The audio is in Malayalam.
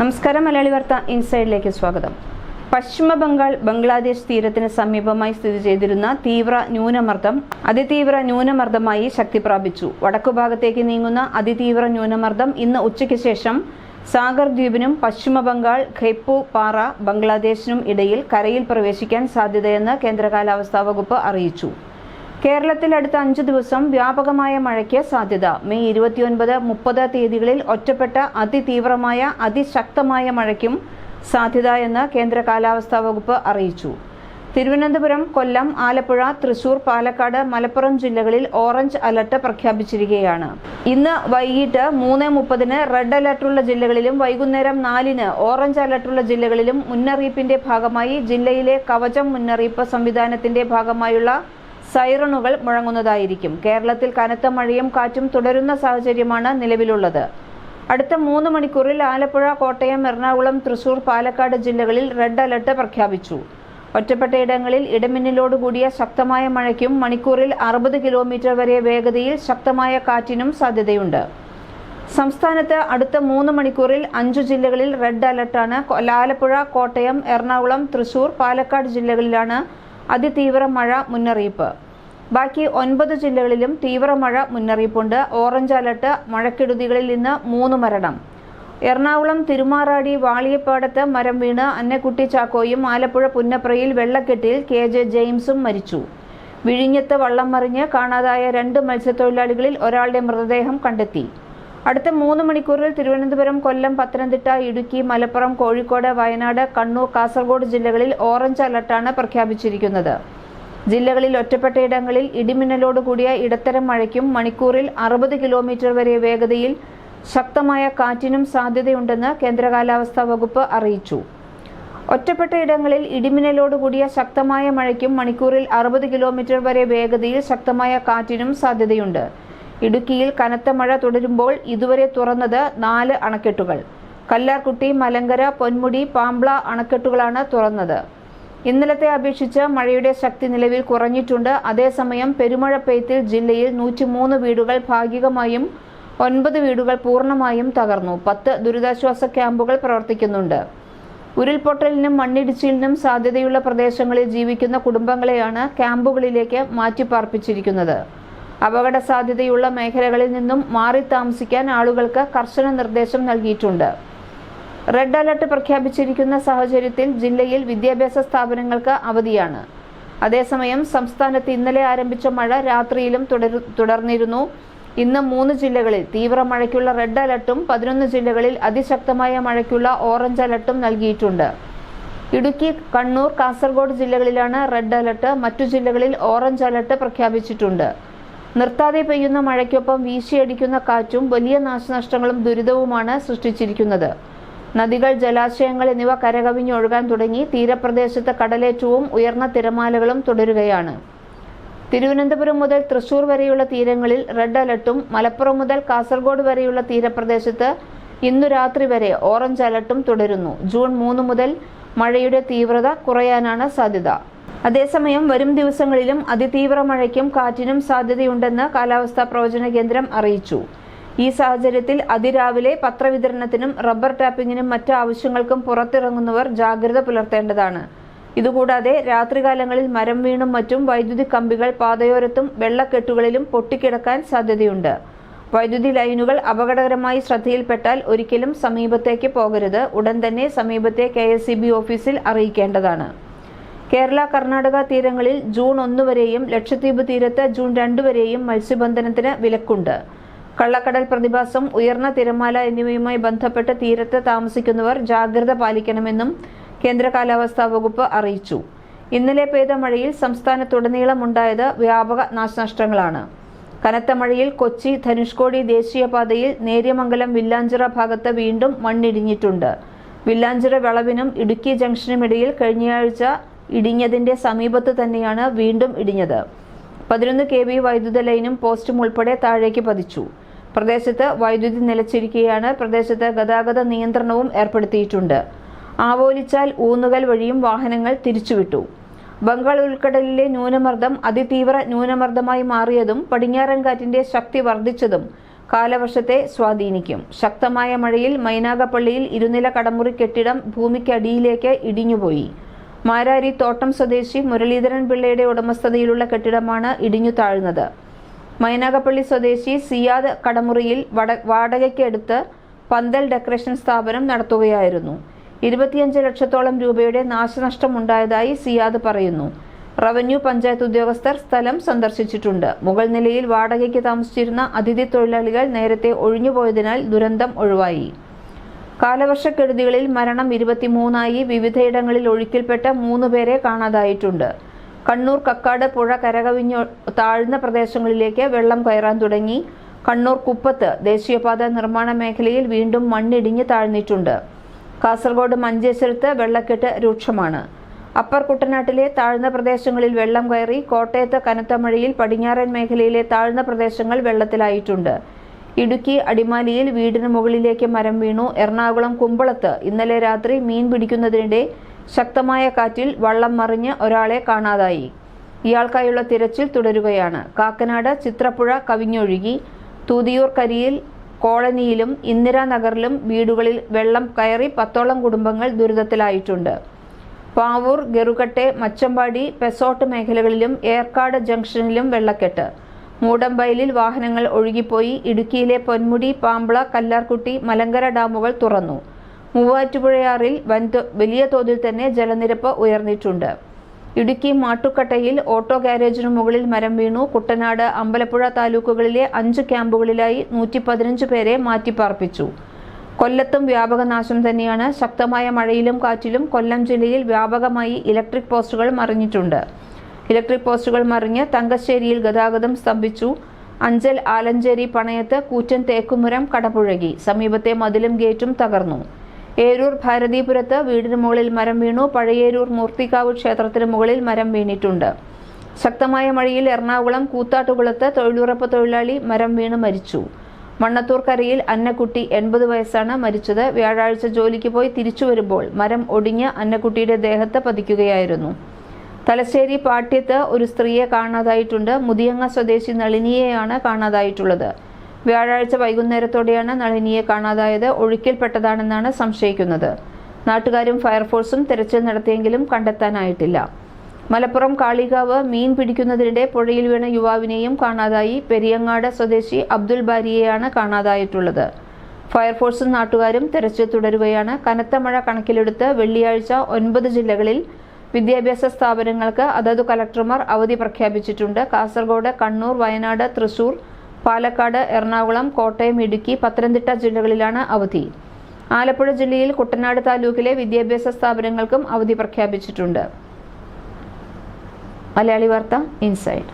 നമസ്കാരം മലയാളി വാർത്ത ഇൻസൈഡിലേക്ക് സ്വാഗതം. പശ്ചിമ ബംഗാൾ ബംഗ്ലാദേശ് തീരത്തിന് സമീപമായി സ്ഥിതി ചെയ്തിരുന്ന തീവ്ര ന്യൂനമർദ്ദം അതിതീവ്ര ന്യൂനമർദ്ദമായി ശക്തി പ്രാപിച്ചു. വടക്കുഭാഗത്തേക്ക് നീങ്ങുന്ന അതിതീവ്ര ന്യൂനമർദ്ദം ഇന്ന് ഉച്ചയ്ക്ക് ശേഷം സാഗർ ദ്വീപിനും പശ്ചിമ ബംഗാൾ ഖെപ്പു പാറ ബംഗ്ലാദേശിനും ഇടയിൽ കരയിൽ പ്രവേശിക്കാൻ സാധ്യതയെന്ന് കേന്ദ്ര കാലാവസ്ഥാ വകുപ്പ് അറിയിച്ചു. കേരളത്തിൽ അടുത്ത അഞ്ചു ദിവസം വ്യാപകമായ മഴയ്ക്ക് സാധ്യത. മെയ് ഇരുപത്തിയൊൻപത് മുപ്പത് തീയതികളിൽ ഒറ്റപ്പെട്ട അതിതീവ്രമായ അതിശക്തമായ മഴയ്ക്കും സാധ്യത എന്ന് കേന്ദ്ര കാലാവസ്ഥാ വകുപ്പ് അറിയിച്ചു. തിരുവനന്തപുരം കൊല്ലം ആലപ്പുഴ തൃശൂർ പാലക്കാട് മലപ്പുറം ജില്ലകളിൽ ഓറഞ്ച് അലർട്ട് പ്രഖ്യാപിച്ചിരിക്കുകയാണ്. ഇന്ന് വൈകിട്ട് മൂന്ന് മുപ്പതിന് റെഡ് അലർട്ടുള്ള ജില്ലകളിലും വൈകുന്നേരം നാലിന് ഓറഞ്ച് അലർട്ടുള്ള ജില്ലകളിലും മുന്നറിയിപ്പിന്റെ ഭാഗമായി ജില്ലയിലെ കവചം മുന്നറിയിപ്പ് സംവിധാനത്തിന്റെ ഭാഗമായുള്ള സൈറണുകൾ മുഴങ്ങുന്നതായിരിക്കും. കേരളത്തിൽ കനത്ത മഴയും കാറ്റും തുടരുന്ന സാഹചര്യമാണ് നിലവിലുള്ളത്. അടുത്ത മൂന്ന് മണിക്കൂറിൽ ആലപ്പുഴ കോട്ടയം എറണാകുളം തൃശൂർ പാലക്കാട് ജില്ലകളിൽ റെഡ് അലർട്ട് പ്രഖ്യാപിച്ചു. ഒറ്റപ്പെട്ടയിടങ്ങളിൽ ഇടമിന്നലോടുകൂടിയ ശക്തമായ മഴയ്ക്കും മണിക്കൂറിൽ അറുപത് കിലോമീറ്റർ വരെ വേഗതയിൽ ശക്തമായ കാറ്റിനും സാധ്യതയുണ്ട്. സംസ്ഥാനത്ത് അടുത്ത മൂന്ന് മണിക്കൂറിൽ അഞ്ചു ജില്ലകളിൽ റെഡ് അലർട്ടാണ്. ആലപ്പുഴ കോട്ടയം എറണാകുളം തൃശൂർ പാലക്കാട് ജില്ലകളിലാണ് അതിതീവ്ര മഴ മുന്നറിയിപ്പ്. ബാക്കി ഒൻപത് ജില്ലകളിലും തീവ്ര മഴ മുന്നറിയിപ്പുണ്ട്. ഓറഞ്ച് അലർട്ട് മഴക്കെടുതികളിൽ നിന്ന് മൂന്ന് മരണം. എറണാകുളം തിരുമാറാടി വാളിയപ്പാടത്ത് മരം വീണ് അന്നക്കുട്ടി ചാക്കോയും ആലപ്പുഴ പുന്നപ്രയിൽ വെള്ളക്കെട്ടിൽ കെ ജെ ജെയിംസും മരിച്ചു. വിഴിഞ്ഞത്ത് വള്ളം മറിഞ്ഞ് കാണാതായ രണ്ട് മത്സ്യത്തൊഴിലാളികളിൽ ഒരാളുടെ മൃതദേഹം കണ്ടെത്തി. അടുത്ത മൂന്ന് മണിക്കൂറിൽ തിരുവനന്തപുരം കൊല്ലം പത്തനംതിട്ട ഇടുക്കി മലപ്പുറം കോഴിക്കോട് വയനാട് കണ്ണൂർ കാസർഗോഡ് ജില്ലകളിൽ ഓറഞ്ച് അലർട്ടാണ് പ്രഖ്യാപിച്ചിരിക്കുന്നത്. ജില്ലകളിൽ ഒറ്റപ്പെട്ടയിടങ്ങളിൽ ഇടിമിന്നലോട് കൂടിയ ഇടത്തരം മഴയ്ക്കും മണിക്കൂറിൽ അറുപത് കിലോമീറ്റർ വരെ വേഗതയിൽ ശക്തമായ കാറ്റിനും സാധ്യതയുണ്ടെന്ന് കേന്ദ്ര കാലാവസ്ഥാ വകുപ്പ് അറിയിച്ചു. ഒറ്റപ്പെട്ട ഇടങ്ങളിൽ ഇടിമിന്നലോട് കൂടിയ ശക്തമായ മഴയ്ക്കും മണിക്കൂറിൽ അറുപത് കിലോമീറ്റർ വരെ വേഗതയിൽ ശക്തമായ കാറ്റിനും സാധ്യതയുണ്ട്. ഇടുക്കിയിൽ കനത്ത മഴ തുടരുമ്പോൾ ഇതുവരെ തുറന്നത് നാല് അണക്കെട്ടുകൾ. കല്ലാർകുട്ടി മലങ്കര പൊന്മുടി പാമ്പ്ള അണക്കെട്ടുകളാണ് തുറന്നത്. ഇന്നലത്തെ അപേക്ഷിച്ച് മഴയുടെ ശക്തി നിലവിൽ കുറഞ്ഞിട്ടുണ്ട്. അതേസമയം പെരുമഴ പെയ്ത്തിൽ ജില്ലയിൽ നൂറ്റിമൂന്ന് വീടുകൾ ഭാഗികമായും ഒൻപത് വീടുകൾ പൂർണമായും തകർന്നു. പത്ത് ദുരിതാശ്വാസ ക്യാമ്പുകൾ പ്രവർത്തിക്കുന്നുണ്ട്. ഉരുൾപൊട്ടലിനും മണ്ണിടിച്ചിലിനും സാധ്യതയുള്ള പ്രദേശങ്ങളിൽ ജീവിക്കുന്ന കുടുംബങ്ങളെയാണ് ക്യാമ്പുകളിലേക്ക് മാറ്റിപ്പാർപ്പിച്ചിരിക്കുന്നത്. അപകട സാധ്യതയുള്ള മേഖലകളിൽ നിന്നും മാറി താമസിക്കാൻ ആളുകൾക്ക് കർശന നിർദ്ദേശം നൽകിയിട്ടുണ്ട്. റെഡ് അലർട്ട് പ്രഖ്യാപിച്ചിരിക്കുന്ന സാഹചര്യത്തിൽ ജില്ലയിൽ വിദ്യാഭ്യാസ സ്ഥാപനങ്ങൾക്ക് അവധിയാണ്. അതേസമയം സംസ്ഥാനത്ത് ഇന്നലെ ആരംഭിച്ച മഴ രാത്രിയിലും തുടർന്നിരുന്നു. ഇന്ന് മൂന്ന് ജില്ലകളിൽ തീവ്ര മഴയ്ക്കുള്ള റെഡ് അലർട്ടും പതിനൊന്ന് ജില്ലകളിൽ അതിശക്തമായ മഴയ്ക്കുള്ള ഓറഞ്ച് അലർട്ടും നൽകിയിട്ടുണ്ട്. ഇടുക്കി കണ്ണൂർ കാസർഗോഡ് ജില്ലകളിലാണ് റെഡ് അലർട്ട് മറ്റു ജില്ലകളിൽ ഓറഞ്ച് അലർട്ട് പ്രഖ്യാപിച്ചിട്ടുണ്ട്. നിർത്താതെ പെയ്യുന്ന മഴയ്ക്കൊപ്പം വീശിയടിക്കുന്ന കാറ്റും വലിയ നാശനഷ്ടങ്ങളും ദുരിതവുമാണ് സൃഷ്ടിച്ചിരിക്കുന്നത്. നദികൾ ജലാശയങ്ങൾ എന്നിവ കരകവിഞ്ഞൊഴുകാൻ തുടങ്ങി തീരപ്രദേശത്ത് കടലേറ്റവും ഉയർന്ന തിരമാലകളും തുടരുകയാണ്. തിരുവനന്തപുരം മുതൽ തൃശൂർ വരെയുള്ള തീരങ്ങളിൽ റെഡ് അലർട്ടും മലപ്പുറം മുതൽ കാസർഗോഡ് വരെയുള്ള തീരപ്രദേശത്ത് ഇന്നു രാത്രി വരെ ഓറഞ്ച് അലർട്ടും തുടരുന്നു. ജൂൺ മൂന്ന് മുതൽ മഴയുടെ തീവ്രത കുറയാനാണ് സാധ്യത. അതേസമയം വരും ദിവസങ്ങളിലും അതിതീവ്ര മഴയ്ക്കും കാറ്റിനും സാധ്യതയുണ്ടെന്ന് കാലാവസ്ഥാ പ്രവചന കേന്ദ്രം അറിയിച്ചു. ഈ സാഹചര്യത്തിൽ അതിരാവിലെ പത്രവിതരണത്തിനും റബ്ബർ ടാപ്പിങ്ങിനും മറ്റ് ആവശ്യങ്ങൾക്കും പുറത്തിറങ്ങുന്നവർ ജാഗ്രത പുലർത്തേണ്ടതാണ്. ഇതുകൂടാതെ രാത്രികാലങ്ങളിൽ മരം വീണും മറ്റും വൈദ്യുതി കമ്പികൾ പാതയോരത്തും വെള്ളക്കെട്ടുകളിലും പൊട്ടിക്കിടക്കാൻ സാധ്യതയുണ്ട്. വൈദ്യുതി ലൈനുകൾ അപകടകരമായി ശ്രദ്ധയിൽപ്പെട്ടാൽ ഒരിക്കലും സമീപത്തേക്ക് പോകരുത്. ഉടൻ തന്നെ സമീപത്തെ കെ ഓഫീസിൽ അറിയിക്കേണ്ടതാണ്. കേരള കർണാടക തീരങ്ങളിൽ ജൂൺ ഒന്ന് വരെയും ലക്ഷദ്വീപ് തീരത്ത് ജൂൺ രണ്ട് വരെയും മത്സ്യബന്ധനത്തിന് വിലക്കുണ്ട്. കള്ളക്കടൽ പ്രതിഭാസം ഉയർന്ന തിരമാല എന്നിവയുമായി ബന്ധപ്പെട്ട് തീരത്ത് താമസിക്കുന്നവർ ജാഗ്രത പാലിക്കണമെന്നും കേന്ദ്ര കാലാവസ്ഥാ വകുപ്പ് അറിയിച്ചു. ഇന്നലെ പെയ്ത മഴയിൽ സംസ്ഥാനത്തുടനീളമുണ്ടായത് വ്യാപക നാശനഷ്ടങ്ങളാണ്. കനത്ത മഴയിൽ കൊച്ചി ധനുഷ്കോടി ദേശീയപാതയിൽ നേര്യമംഗലം വില്ലാഞ്ചിറ ഭാഗത്ത് വീണ്ടും മണ്ണിടിഞ്ഞിട്ടുണ്ട്. വില്ലാഞ്ചിറ വളവിനും ഇടുക്കി ജംഗ്ഷനുമിടയിൽ കഴിഞ്ഞയാഴ്ച ഇടിഞ്ഞതിന്റെ സമീപത്ത് തന്നെയാണ് വീണ്ടും ഇടിഞ്ഞത്. പതിനൊന്ന് കെ വി വൈദ്യുത ലൈനും പോസ്റ്റും ഉൾപ്പെടെ താഴേക്ക് പതിച്ചു. പ്രദേശത്ത് വൈദ്യുതി നിലച്ചിരിക്കുകയാണ് പ്രദേശത്ത് ഗതാഗത നിയന്ത്രണവും ഏർപ്പെടുത്തിയിട്ടുണ്ട്. ആവോലിച്ചാൽ ഊന്നുകൽ വഴിയും വാഹനങ്ങൾ തിരിച്ചുവിട്ടു. ബംഗാൾ ഉൾക്കടലിലെ ന്യൂനമർദ്ദം അതിതീവ്ര ന്യൂനമർദ്ദമായി മാറിയതും പടിഞ്ഞാറൻ കാറ്റിന്റെ ശക്തി വർദ്ധിച്ചതും കാലവർഷത്തെ സ്വാധീനിക്കും. ശക്തമായ മഴയിൽ മൈനാഗപ്പള്ളിയിൽ ഇരുനില കടമുറി കെട്ടിടം ഭൂമിക്കടിയിലേക്ക് ഇടിഞ്ഞുപോയി. മാരാരി തോട്ടം സ്വദേശി മുരളീധരൻ പിള്ളയുടെ ഉടമസ്ഥതയിലുള്ള കെട്ടിടമാണ് ഇടിഞ്ഞു താഴ്ന്നത്. മൈനാഗപ്പള്ളി സ്വദേശി സിയാദ് കടമുറിയിൽ വട വാടകയ്ക്കെടുത്ത് പന്തൽ ഡെക്കറേഷൻ സ്ഥാപനം നടത്തുകയായിരുന്നു. ഇരുപത്തിയഞ്ച് ലക്ഷത്തോളം രൂപയുടെ നാശനഷ്ടമുണ്ടായതായി സിയാദ് പറയുന്നു. റവന്യൂ പഞ്ചായത്ത് ഉദ്യോഗസ്ഥർ സ്ഥലം സന്ദർശിച്ചിട്ടുണ്ട്. മുകൾ നിലയിൽ വാടകയ്ക്ക് താമസിച്ചിരുന്ന അതിഥി തൊഴിലാളികൾ നേരത്തെ ഒഴിഞ്ഞുപോയതിനാൽ ദുരന്തം ഒഴിവായി. കാലവർഷക്കെടുതികളിൽ മരണം ഇരുപത്തിമൂന്നായി വിവിധയിടങ്ങളിൽ ഒഴുക്കിൽപ്പെട്ട മൂന്ന് പേരെ കാണാതായിട്ടുണ്ട്. കണ്ണൂർ കക്കാട് പുഴ കരകവിഞ്ഞ് താഴ്ന്ന പ്രദേശങ്ങളിലേക്ക് വെള്ളം കയറാൻ തുടങ്ങി. കണ്ണൂർ കുപ്പത്ത് ദേശീയപാത നിർമ്മാണ മേഖലയിൽ വീണ്ടും മണ്ണിടിഞ്ഞ് താഴ്ന്നിട്ടുണ്ട്. കാസർഗോഡ് മഞ്ചേശ്വരത്ത് വെള്ളക്കെട്ട് രൂക്ഷമാണ്. അപ്പർ കുട്ടനാട്ടിലെ താഴ്ന്ന പ്രദേശങ്ങളിൽ വെള്ളം കയറി കോട്ടയത്ത് കനത്ത മഴയിൽ പടിഞ്ഞാറൻ മേഖലയിലെ താഴ്ന്ന പ്രദേശങ്ങൾ വെള്ളത്തിലായിട്ടുണ്ട്. ഇടുക്കി അടിമാലിയിൽ വീടിന് മുകളിലേക്ക് മരം വീണു. എറണാകുളം കുമ്പളത്ത് ഇന്നലെ രാത്രി മീൻ പിടിക്കുന്നതിനിടെ ശക്തമായ കാറ്റിൽ വള്ളം മറിഞ്ഞ് ഒരാളെ കാണാതായി. ഇയാൾക്കായുള്ള തിരച്ചിൽ തുടരുകയാണ്. കാക്കനാട് ചിത്രപ്പുഴ കവിഞ്ഞൊഴുകി. തൂതിയൂർ കരിയിൽ കോളനിയിലും ഇന്ദിരാനഗറിലും വീടുകളിൽ വെള്ളം കയറി പത്തോളം കുടുംബങ്ങൾ ദുരിതത്തിലായിട്ടുണ്ട്. പാവൂർ ഗെറുകട്ടെ മച്ചമ്പാടി പെസോട്ട് മേഖലകളിലും ഏർക്കാട് ജംഗ്ഷനിലും വെള്ളക്കെട്ട്. മൂടമ്പയലിൽ വാഹനങ്ങൾ ഒഴുകിപ്പോയി. ഇടുക്കിയിലെ പൊന്മുടി പാമ്പള കല്ലാർകുട്ടി മലങ്കര ഡാമുകൾ തുറന്നു. മൂവാറ്റുപുഴയാറിൽ വലിയ തോതിൽ തന്നെ ജലനിരപ്പ് ഉയർന്നിട്ടുണ്ട്. ഇടുക്കി മാട്ടുക്കട്ടയിൽ ഓട്ടോ ഗാരേജിനു മുകളിൽ മരം വീണു. കുട്ടനാട് അമ്പലപ്പുഴ താലൂക്കുകളിലെ അഞ്ച് ക്യാമ്പുകളിലായി നൂറ്റി പതിനഞ്ച് പേരെ മാറ്റിപ്പാർപ്പിച്ചു. കൊല്ലത്തും വ്യാപക നാശം തന്നെയാണ്. ശക്തമായ മഴയിലും കാറ്റിലും കൊല്ലം ജില്ലയിൽ വ്യാപകമായി ഇലക്ട്രിക് പോസ്റ്റുകൾ മറിഞ്ഞിട്ടുണ്ട്. ഇലക്ട്രിക് പോസ്റ്റുകൾ മറിഞ്ഞ് തങ്കശ്ശേരിയിൽ ഗതാഗതം സ്തംഭിച്ചു. അഞ്ചൽ ആലഞ്ചേരി പണയത്ത് കൂറ്റൻ തേക്കുമുരം കടപുഴകി. സമീപത്തെ മതിലും ഗേറ്റും തകർന്നു. ഏരൂർ ഭാരതീപുരത്ത് വീടിന് മുകളിൽ മരം വീണു. പഴയേരൂർ മൂർത്തിക്കാവ് ക്ഷേത്രത്തിന് മുകളിൽ മരം വീണിട്ടുണ്ട്. ശക്തമായ മഴയിൽ എറണാകുളം കൂത്താട്ടുകുളത്ത് തൊഴിലുറപ്പ് തൊഴിലാളി മരം വീണ് മരിച്ചു. മണ്ണത്തൂർക്കരയിൽ അന്നക്കുട്ടി എൺപത് വയസ്സാണ് മരിച്ചത്. വ്യാഴാഴ്ച ജോലിക്ക് പോയി തിരിച്ചു വരുമ്പോൾ മരം ഒടിഞ്ഞ് അന്നക്കുട്ടിയുടെ ദേഹത്ത് പതിക്കുകയായിരുന്നു. തലശ്ശേരി പാട്യത്ത് ഒരു സ്ത്രീയെ കാണാതായിട്ടുണ്ട്. മുതിയങ്ങ സ്വദേശി നളിനിയെയാണ് കാണാതായിട്ടുള്ളത്. വ്യാഴാഴ്ച വൈകുന്നേരത്തോടെയാണ് നളിനിയെ കാണാതായത്. ഒഴുക്കിൽപ്പെട്ടതാണെന്നാണ് സംശയിക്കുന്നത്. നാട്ടുകാരും ഫയർഫോഴ്സും തെരച്ചിൽ നടത്തിയെങ്കിലും കണ്ടെത്താനായിട്ടില്ല. മലപ്പുറം കാളികാവ് മീൻ പിടിക്കുന്നതിനിടെ പുഴയിൽ വീണ യുവാവിനെയും കാണാതായി. പെരിയങ്ങാട് സ്വദേശി അബ്ദുൽ ബാരിയെയാണ് കാണാതായിട്ടുള്ളത്. ഫയർഫോഴ്സും നാട്ടുകാരും തെരച്ചിൽ തുടരുകയാണ്. കനത്ത മഴ കണക്കിലെടുത്ത് വെള്ളിയാഴ്ച ഒൻപത് ജില്ലകളിൽ വിദ്യാഭ്യാസ സ്ഥാപനങ്ങൾക്ക് അതത് കലക്ടർമാർ അവധി പ്രഖ്യാപിച്ചിട്ടുണ്ട്. കാസർഗോഡ് കണ്ണൂർ വയനാട് തൃശൂർ പാലക്കാട് എറണാകുളം കോട്ടയം ഇടുക്കി പത്തനംതിട്ട ജില്ലകളിലാണ് അവധി. ആലപ്പുഴ ജില്ലയിൽ കുട്ടനാട് താലൂക്കിലെ വിദ്യാഭ്യാസ സ്ഥാപനങ്ങൾക്കും അവധി പ്രഖ്യാപിച്ചിട്ടുണ്ട്. മലയാളി വാർത്ത ഇൻസൈഡ്.